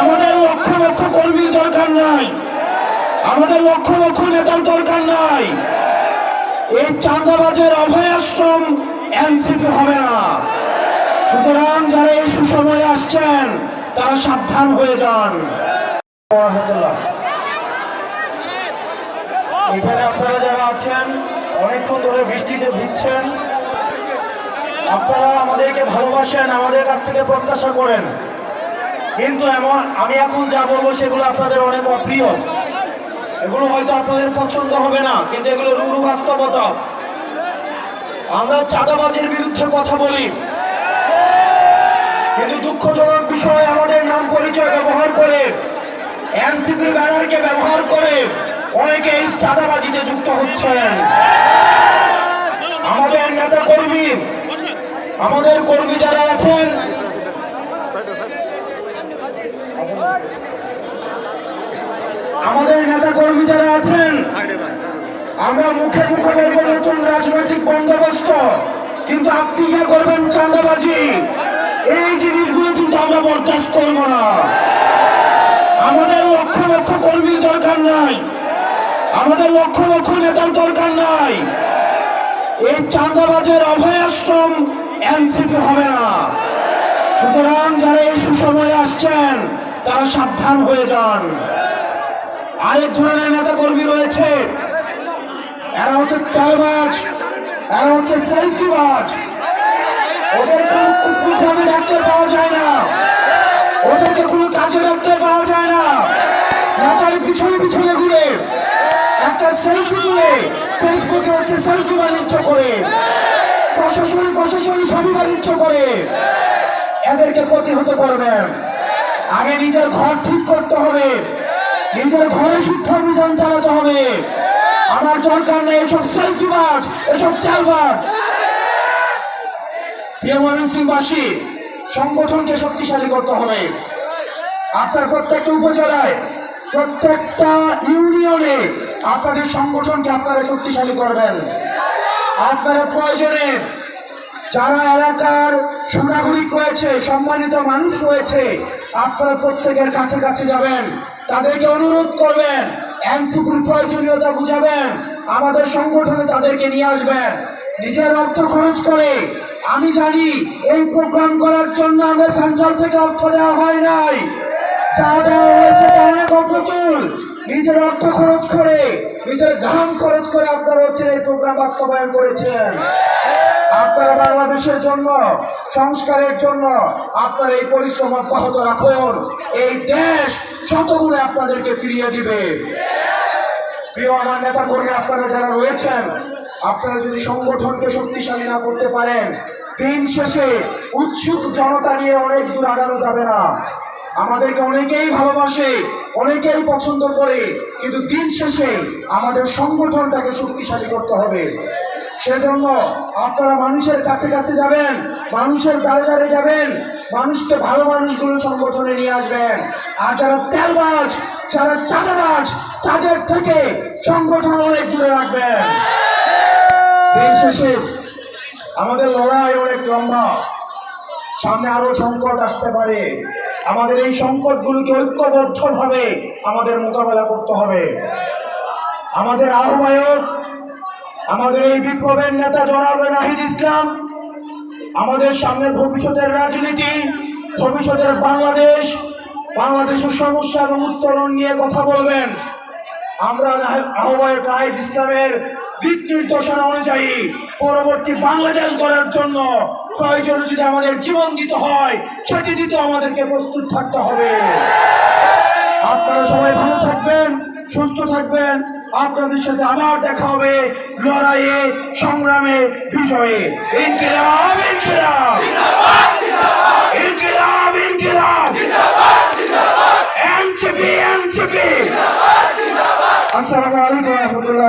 আমাদের লক্ষ লক্ষ কর্মীর দরকার নাই। আমাদের লক্ষ লক্ষ নেতার দরকার নাই। এই চাঁদাবাজের অভয়াশ্রম এনসিপি হবে না। সুতরাং যারা এই সুসময়ে আসছেন, তারা সাবধান হয়ে যান। এখানে আপনারা যারা আছেন, অনেকক্ষণ ধরে বৃষ্টিতে ভিজছেন, আপনারা আমাদেরকে ভালোবাসেন, আমাদের কাছ থেকে প্রত্যাশা করেন। কিন্তু এমন, আমি এখন যা বলব সেগুলো আপনাদের অনেক অপ্রিয়। এগুলো হয়তো আপনাদের পছন্দ হবে না, কিন্তু এগুলো রুরু বাস্তবতা। আমরা চাঁদাবাজির বিরুদ্ধে কথা বলি। কিন্তু দুঃখজনক বিষয়, আমাদের নাম পরিচয় ব্যবহার করে এনসিপি ব্যানারকে ব্যবহার করে অনেকে এই চাঁদাবাজিতে যুক্ত হচ্ছেন। আমাদের নেতা কর্মী আমাদের কর্মী যারা আছেন আমাদের নেতা কর্মী যারা আছেন আমরা মুখে মুখে বলব নতুন রাজনৈতিক বন্দোবস্ত। কিন্তু আপনি কি করবেন চাঁদাবাজি? এই জিনিসগুলো কিন্তু আমরা বরদাস্ত করব না। আমাদের লক্ষ লক্ষ কর্মীর দরকার নাই। আমাদের লক্ষ লক্ষ নেতার দরকার নাই। এই চাঁদাবাজের অভয়াশ্রম এনসিপি হবে না। সুতরাং যারা এই সুসময়ে আসছেন তারা সাবধান হয়ে যান। আরেক ধরনের নেতা কর্মী রয়েছে। এরা হচ্ছে তেলবাজ, এরা হচ্ছে সেলফিবাজ। ওদের কোনো কুকুরভাবে ডাক্তার পাওয়া যায় না। ওদেরকে কোনো কাজে ডাক্তার পাওয়া যায় না। নেতার পিছনে পিছনে ঘুরে একটা সেলফি তুলে ফেসবুকে হচ্ছে সেলফি বাণিজ্য করে। প্রশাসন প্রশাসন সবই বাণিজ্য করে। এদেরকে প্রতিহত করবেন। আগে নিজের ঘর ঠিক করতে হবে। নিজের ঘরে শুদ্ধ অভিযান চালাতে হবে। আমার দরকার নেই এসব সেলফিবাজ এসব তেলবাজ প্রিয় ময়মনসিংহবাসী, সংগঠনকে শক্তিশালী করতে হবে। আপনার প্রত্যেকটা উপজেলায়, প্রত্যেকটা ইউনিয়নে আপনাদের সংগঠনকে আপনারা শক্তিশালী করবেন। আপনারা প্রয়োজনে যারা এলাকার রয়েছে সম্মানিত মানুষ রয়েছে, আপনারা প্রত্যেকের কাছে কাছে যাবেন, তাদেরকে অনুরোধ করবেন, এনসিপির প্রয়োজনীয়তা বুঝাবেন, আমাদের সংগঠনে তাদেরকে নিয়ে আসবেন, নিজের অর্থ খরচ করে, আমি জানি এই প্রোগ্রাম করার জন্য আমরা সেন্ট্রাল থেকে অর্থ দেওয়া হয় নাই, যা দেওয়া হয়েছে অপ্রতুল, নিজের অর্থ খরচ করে, নিজের ঘাম খরচ করে আপনারা হচ্ছে এই প্রোগ্রাম বাস্তবায়ন করেছেন। আপনারা বাংলাদেশের জন্য, সংস্কারের জন্য আপনার এই পরিশ্রম অব্যাহত রাখুন। এই দেশ শতগুণে আপনাদেরকে ফিরিয়ে দিবে। প্রিয় আমার নেতা কর্মী আপনারা যারা রয়েছেন, আপনারা যদি সংগঠনকে শক্তিশালী না করতে পারেন, দিন শেষে উৎসুক জনতা নিয়ে অনেক দূর আগানো যাবে না। আমাদেরকে অনেকেই ভালোবাসে, অনেকেই পছন্দ করে, কিন্তু দিন শেষে আমাদের সংগঠনটাকে শক্তিশালী করতে হবে। সেজন্য আপনারা মানুষের কাছে কাছে যাবেন, মানুষের দ্বারে দ্বারে যাবেন, মানুষকে ভালো মানুষগুলো সংগঠনে নিয়ে আসবেন। আর যারা তেলবাজ, যারা চাঁদাবাজ, তাদের থেকে সংগঠন অনেক দূরে রাখবেন। শেষে আমাদের লড়াই অনেক লম্বা। সামনে আরও সংকট আসতে পারে। আমাদের এই সংকটগুলোকে ঐক্যবদ্ধভাবে আমাদের মোকাবেলা করতে হবে। আমাদের আহ্বায়ক আমাদের এই বিপ্লবের নেতা জনাব নাহিদ ইসলাম, আমাদের সামনের ভবিষ্যতের রাজনীতি, ভবিষ্যতের বাংলাদেশ, বাংলাদেশের সমস্যা এবং উত্তরণ নিয়ে কথা বলবেন। আমরা আহ্বায়ক নাহিদ ইসলামের দিক নির্দেশনা অনুযায়ী পরবর্তী বাংলাদেশ গড়ার জন্য প্রয়োজনে যদি আমাদের জীবন দিতে হয়, সেটি দিতে আমাদেরকে প্রস্তুত থাকতে হবে। আপনারা সবাই ভালো থাকবেন, সুস্থ থাকবেন। আপনাদের সাথে আবার দেখা হবে লড়াইয়ে, সংগ্রামে, বিজয়ে। ইনকিলাব ইনকিলাব। ইনকিলাব ইনকিলাব। এনসিপি এনসিপি আসসালামু আলাইকুম রহমতুল্লাহ